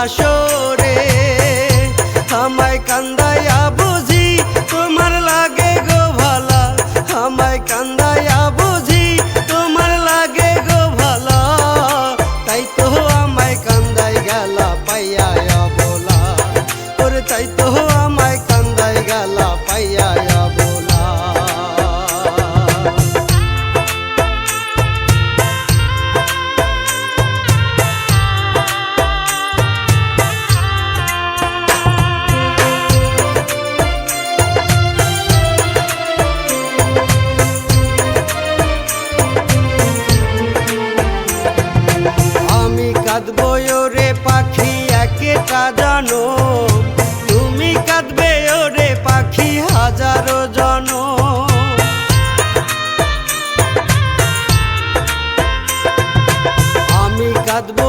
হাসরে আমায় কান্দায়া কাঁদবো রে পাখি একেটা জানো। তুমি কাঁদবে রে পাখি হাজারো জন। আমি কাঁদবো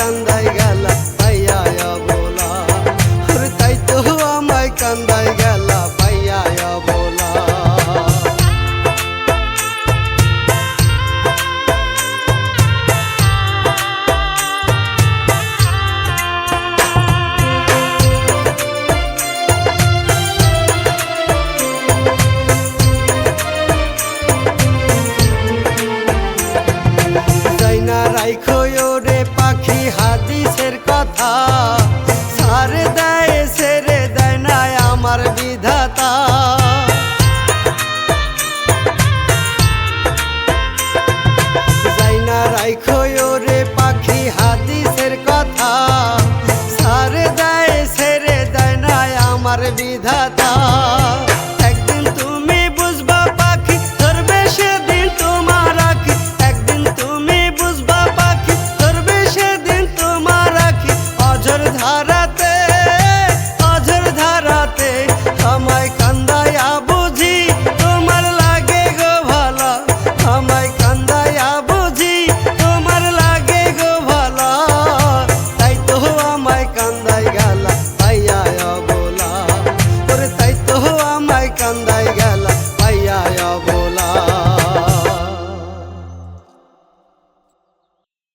canda হাদিসের কথা। সার দেয়, সেরে দেয় না আমার বিধাতা। যাই না রাইখো রে পাখি, হাদিসের arkanda.